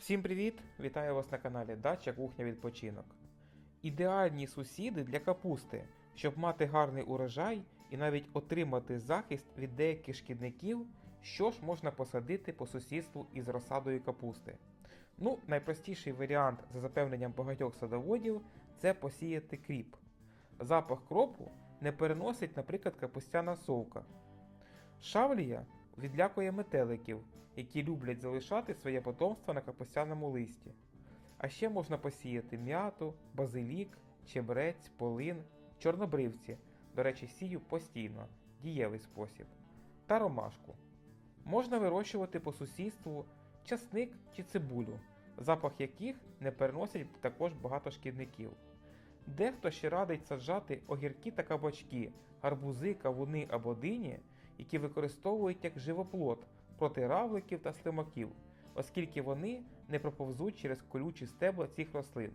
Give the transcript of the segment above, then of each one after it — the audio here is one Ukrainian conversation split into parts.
Всім привіт! Вітаю вас на каналі Дача Кухня Відпочинок. Ідеальні сусіди для капусти, щоб мати гарний урожай і навіть отримати захист від деяких шкідників, що ж можна посадити по сусідству із розсадою капусти. Ну, найпростіший варіант за запевненням багатьох садоводів це посіяти кріп. Запах кропу не переносить, наприклад, капустяна совка. Шавлія відлякує метеликів, які люблять залишати своє потомство на капустяному листі. А ще можна посіяти м'яту, базилік, чебрець, полин, чорнобривці. До речі, сію постійно, дієвий спосіб. Та ромашку. Можна вирощувати по сусідству часник чи цибулю, запах яких не переносять також багато шкідників. Дехто ще радить саджати огірки та кабачки, гарбузи, кавуни або дині, які використовують як живоплод проти равликів та слимаків, оскільки вони не проповзуть через колючі стебла цих рослин.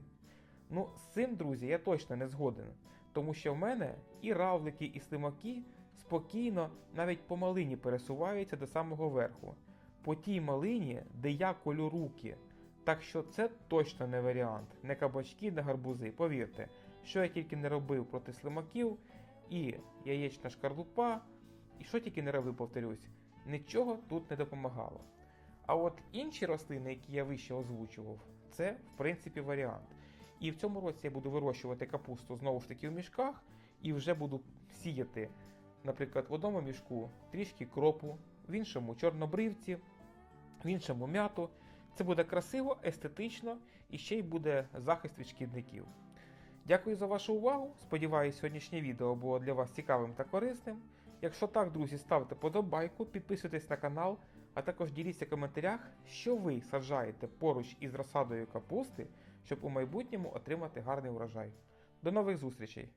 Ну, з цим, друзі, я точно не згоден, тому що в мене і равлики, і слимаки спокійно, навіть по малині пересуваються до самого верху, по тій малині, де я колю руки. Так що це точно не варіант, не кабачки, не гарбузи. Повірте, що я тільки не робив проти слимаків, і яєчна шкарлупа, і що тільки не робив, повторюсь, нічого тут не допомагало. А от інші рослини, які я вище озвучував, це в принципі варіант. І в цьому році я буду вирощувати капусту знову ж таки в мішках, і вже буду сіяти, наприклад, в одному мішку трішки кропу, в іншому чорнобривці, в іншому м'яту. Це буде красиво, естетично і ще й буде захист від шкідників. Дякую за вашу увагу. Сподіваюсь, сьогоднішнє відео було для вас цікавим та корисним. Якщо так, друзі, ставте подобайку, підписуйтесь на канал, а також діліться в коментарях, що ви саджаєте поруч із розсадою капусти, щоб у майбутньому отримати гарний урожай. До нових зустрічей!